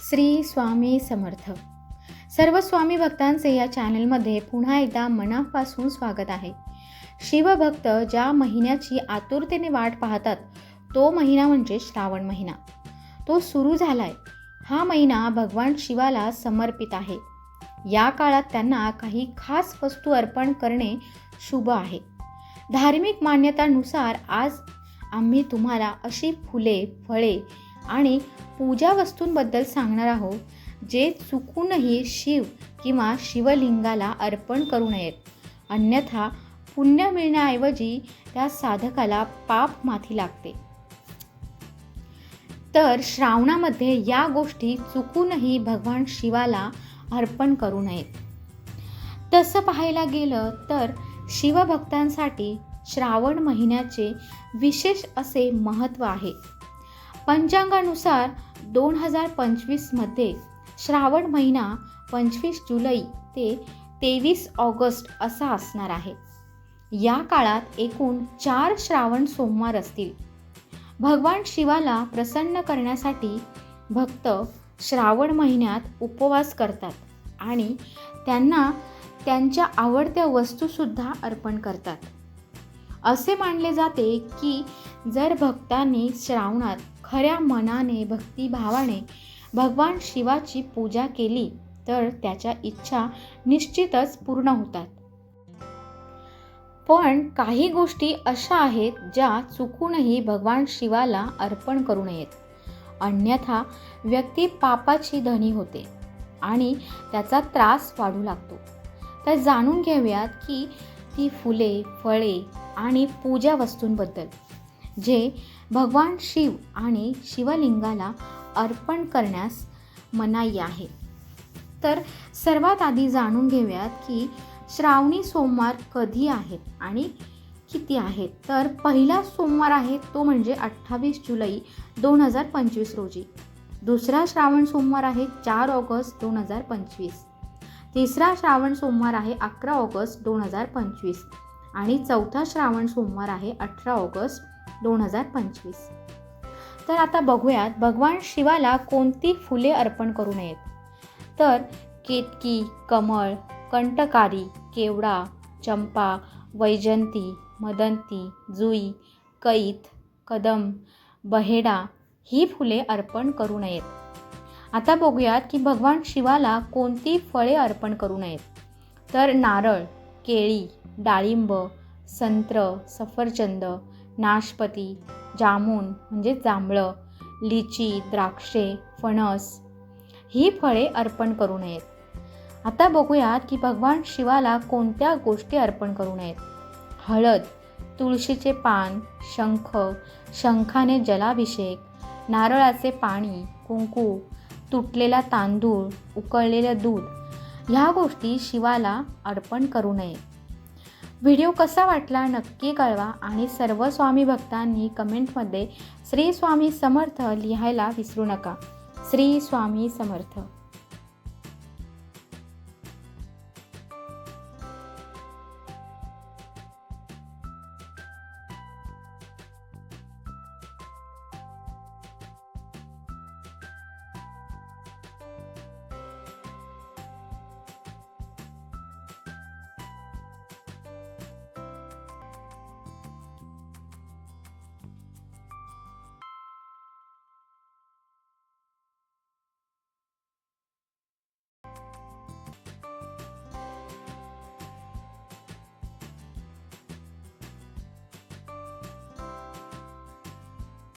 श्री स्वामी समर्थ. सर्व स्वामी भक्तांचे या चॅनलमध्ये पुन्हा एकदा मनापासून स्वागत आहे. शिवभक्त ज्या महिन्याची आतुरतेने वाट पाहतात तो महिना म्हणजे श्रावण महिना. तो सुरू झालाय. हा महिना भगवान शिवाला समर्पित आहे. या काळात त्यांना काही खास वस्तू अर्पण करणे शुभ आहे. धार्मिक मान्यतानुसार आज आम्ही तुम्हाला अशी फुले फळे आणि पूजा वस्तूंबद्दल सांगणार आहोत जे चुकूनही शिव किंवा शिवलिंगाला अर्पण करू नयेत. अन्यथा पुण्य मिळण्याऐवजी त्या साधकाला पाप माथी लागते. तर श्रावणामध्ये या गोष्टी चुकूनही भगवान शिवाला अर्पण करू नयेत. तसं पाहायला गेलं तर शिवभक्तांसाठी श्रावण महिन्याचे विशेष असे महत्त्व आहे. पंचांगानुसार दोन हजार पंचवीसमध्ये श्रावण महिना पंचवीस जुलै ते तेवीस ऑगस्ट असा असणार आहे. या काळात एकूण चार श्रावण सोमवार असतील. भगवान शिवाला प्रसन्न करण्यासाठी भक्त श्रावण महिन्यात उपवास करतात आणि त्यांना त्यांच्या आवडत्या वस्तूसुद्धा अर्पण करतात. असे मानले जाते की जर भक्तांनी श्रावणात खऱ्या मनाने भक्तिभावाने भगवान शिवाची पूजा केली तर त्याच्या इच्छा निश्चितच पूर्ण होतात. पण काही गोष्टी अशा आहेत ज्या चुकूनही भगवान शिवाला अर्पण करू नयेत. अन्यथा व्यक्ती पापाची धनी होते आणि त्याचा त्रास वाढू लागतो. तर जाणून घेऊयात की ती फुले फळे आणि पूजा वस्तूंबद्दल जे भगवान शिव आणि शिवलिंगाला अर्पण करण्यास मनाई आहे. तर सर्वात आधी जाणून घेऊयात की श्रावणी सोमवार कधी आहेत आणि किती आहेत तर पहिला सोमवार आहे तो म्हणजे अठ्ठावीस जुलै दोन हजार पंचवीस रोजी. दुसरा श्रावण सोमवार आहे चार ऑगस्ट दोन हजार पंचवीस. तिसरा श्रावण सोमवार आहे अकरा ऑगस्ट दोन हजार पंचवीस. आणि चौथा श्रावण सोमवार आहे अठरा ऑगस्ट दोन हजार पंचवीस. तर आता बघूयात भगवान शिवाला कोणती फुले अर्पण करू नयेत? तर केतकी कमळ कंटकारी केवडा चंपा वैजंती मदंती जुई कैत कदम बहेडा ही फुले अर्पण करू नयेत. आता बघूयात की भगवान शिवाला कोणती फळे अर्पण करू नयेत? तर नारळ केळी डाळिंब संत्र सफरचंद नाशपती जामून म्हणजे जांभळं लिची द्राक्षे फणस. ही फळे अर्पण करू नयेत. आता बघूयात की भगवान शिवाला कोणत्या गोष्टी अर्पण करू नयेत. हळद तुळशीचे पान शंख शंखाने जलाभिषेक नारळाचे पाणी कुंकू तुटलेला तांदूळ उकळलेलं दूध ह्या गोष्टी शिवाला अर्पण करू नये. व्हिडिओ कसा वाटला नक्की कळवा आणि सर्व स्वामी भक्तांनी कमेंटमध्ये श्री स्वामी समर्थ लिहायला विसरू नका. श्री स्वामी समर्थ.